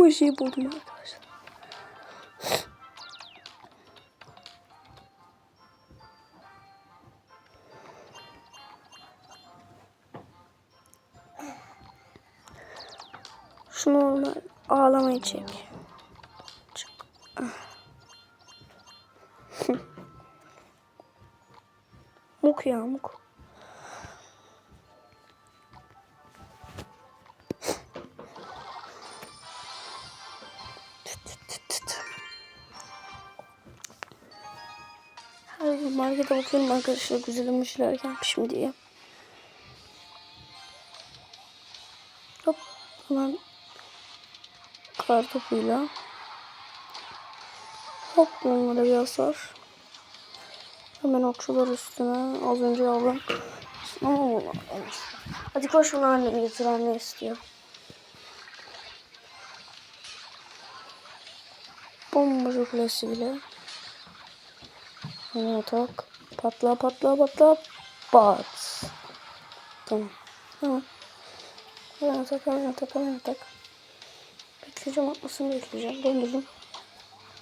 Emojiyi buldum arkadaşlar. Şu normal ağlamayı çek. Çık. muk ya muk. Markete bakıyorum arkadaşlar güzelim bir şeyler gelmiş mi diye. Hop hemen kar topuyla. Hop bunlara bir hasar. Hemen okçular üstüne. Az önce aldım. Ama olmamış. Hadi koş bunu annemi getir anne istiyor. Bombacı kulesiyle. Hemen atak. Patla patla patla. Bat. Tamam. Tamam. Hemen atak hemen atak hemen atak. Bekleyeceğim atmasını bekleyeceğim. Döndürdüm.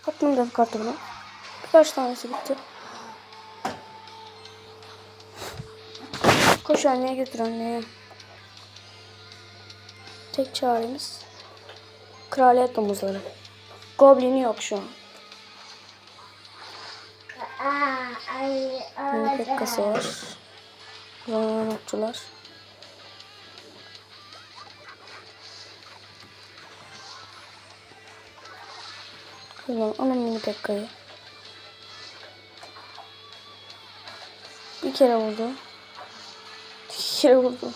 Attım da kartımı. Birkaç tanesi bitti. Koş anneye götür anneye. Tek çaremiz kraliyet domuzları. Goblini yok şu an. Mini pekkası var. Zaman okçular. Kızım alın mini pekkayı. Bir kere vurdu. İki kere vurdu.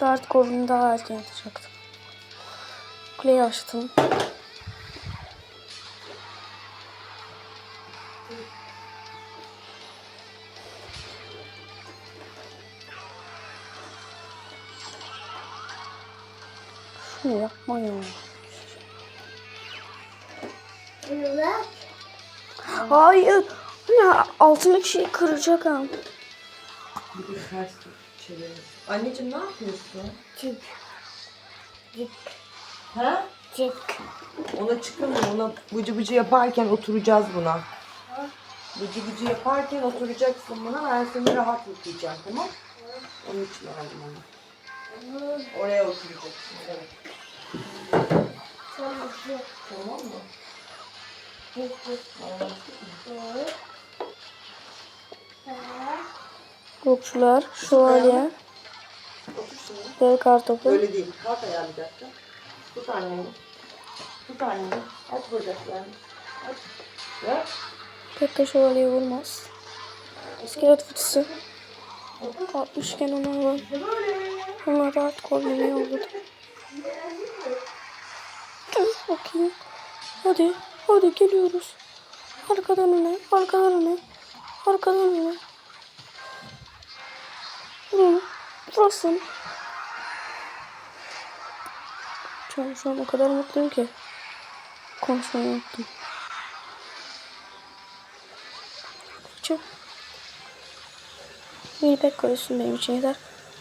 Dart golünü daha erken atacaktım. Kuleyi açtım. Hayır. Ne altındaki şeyi kıracak ha. Anneciğim ne yapıyorsun? Çık. Çık. Ha? Çık. Ona çıkın ona bıcı bıcı yaparken oturacağız buna. Bıcı bıcı yaparken oturacaksın buna ben seni rahat yıkayacağım tamam? Onun için aldım onu. Oraya oturacaksın. Evet. Tamam. Tamam mı? Okçular, şövalye, dev kartopu. Öyle değil. Kalk ayağa bir dakika. Tut anneni. Tut anneni. Aç bacaklarını. Aç. Ver. Pek de şövalye vurmaz. İskelet fıtısı. 60 iken onlar var. Onlar artık oldu. Dur bakayım. Hadi, hadi geliyoruz. Arkadan öne, arkadan öne, arkadan öne. Vurun, vurasın. Şu an, şu an o kadar mutluyum ki. Konuşmayı unuttum. Çık. Mini pek koyuyorsun benim için yeter.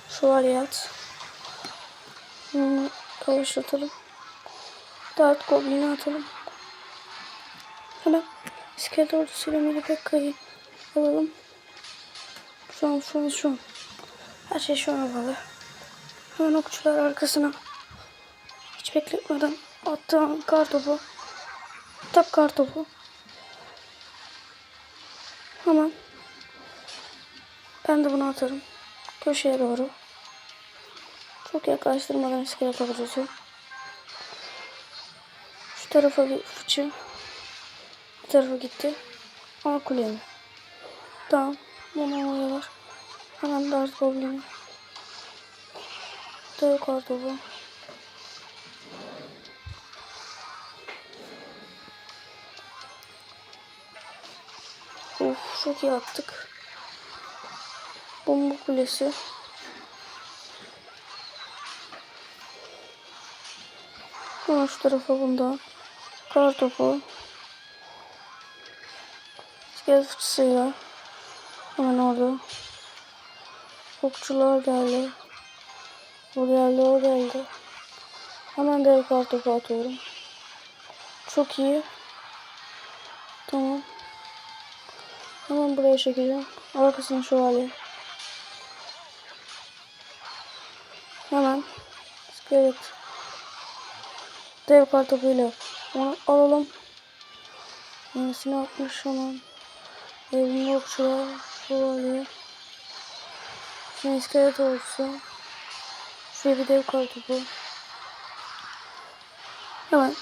Şövalye at. Hmm, kavuşlatalım. Dart goblini atalım. Hemen iskelet ordusuyla mini pek kayı alalım. Şu an şu an şu an. Her şey şu an bağlı. Hemen okçular arkasına. Hiç bekletmeden attığım kar topu. Tak kar topu. Hemen. Ben de bunu atarım. Köşeye doğru. Çok yaklaştırmadan iskelet ordusu. Şu tarafa bir fıçı. Bu tarafa gitti. Ama kuleye mi? Tamam. Bunu alıyorlar. Hemen dart goblini. Dev kartopu. Of çok iyi attık. Bomba kulesi. Hemen şu tarafa bunda. Kar. İskelet fıçısıyla. Hemen orada. Okçular geldi. O geldi, o geldi. Hemen dev kartopu atıyorum. Çok iyi. Tamam. Hemen buraya çekeceğim. Arkasına şövalye. Hemen iskelet. Dev kartopuyla onu alalım. Yenisini atmış hemen. Evin okçular. Şövalye. Şimdi iskelet olsun. Şuraya bir dev kartopu. Hemen.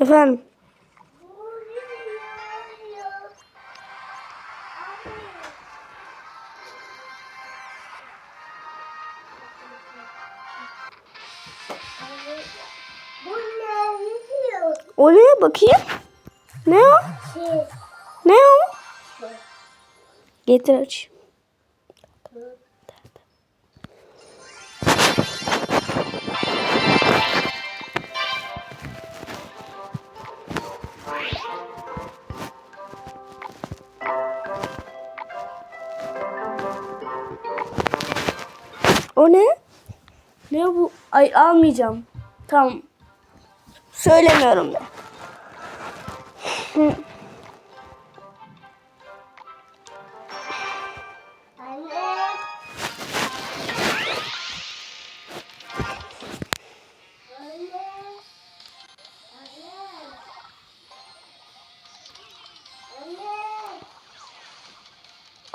Efendim. Oraya bakayım. Ne o? Şey. Ne o? Getir aç. O ne? Ne bu? Ay almayacağım. Tamam. Söylemiyorum da.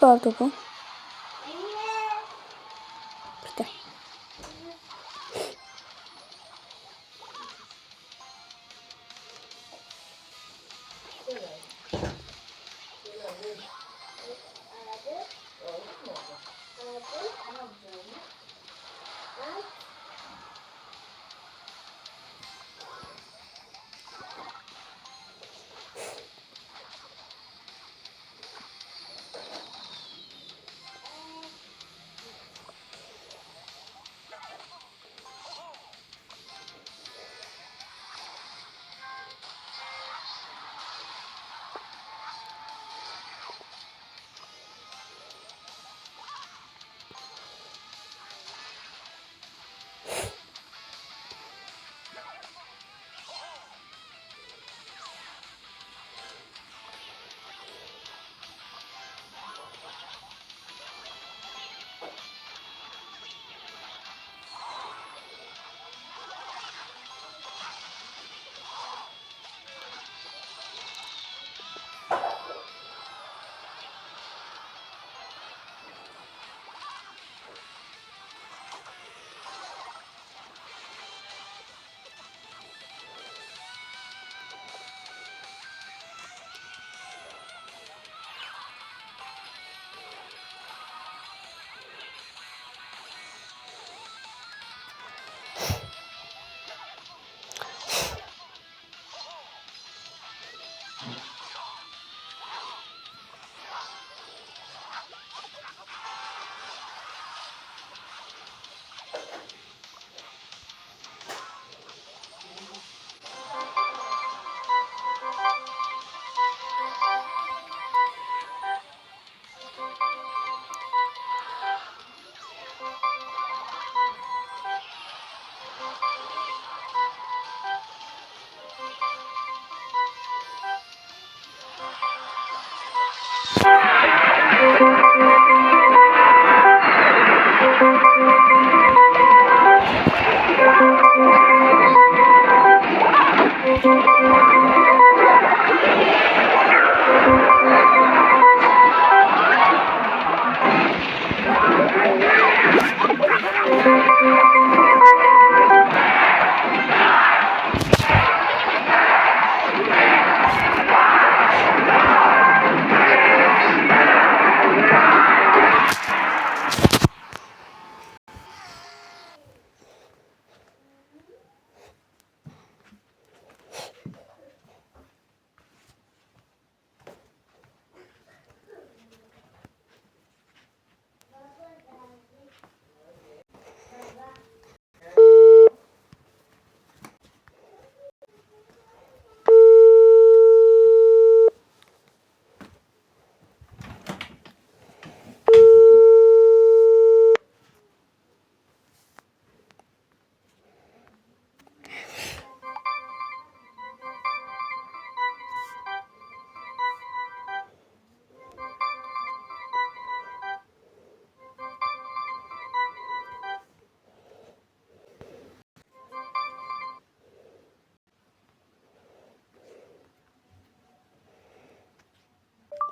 Anne.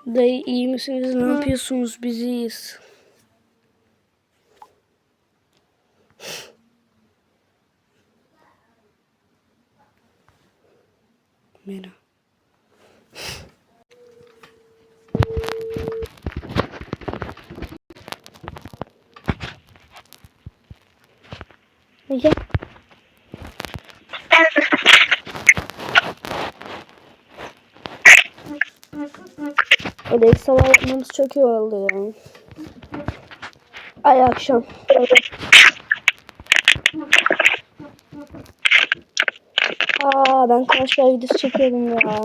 Dayı iyi misiniz? Ne yapıyorsunuz? Biz iyiyiz. Mera. Ege. Öyle ilk yapmamız çok iyi oldu yani. Ay akşam. Aa ben Royale videosu çekiyordum ya.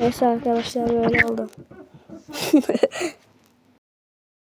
Neyse arkadaşlar böyle oldu.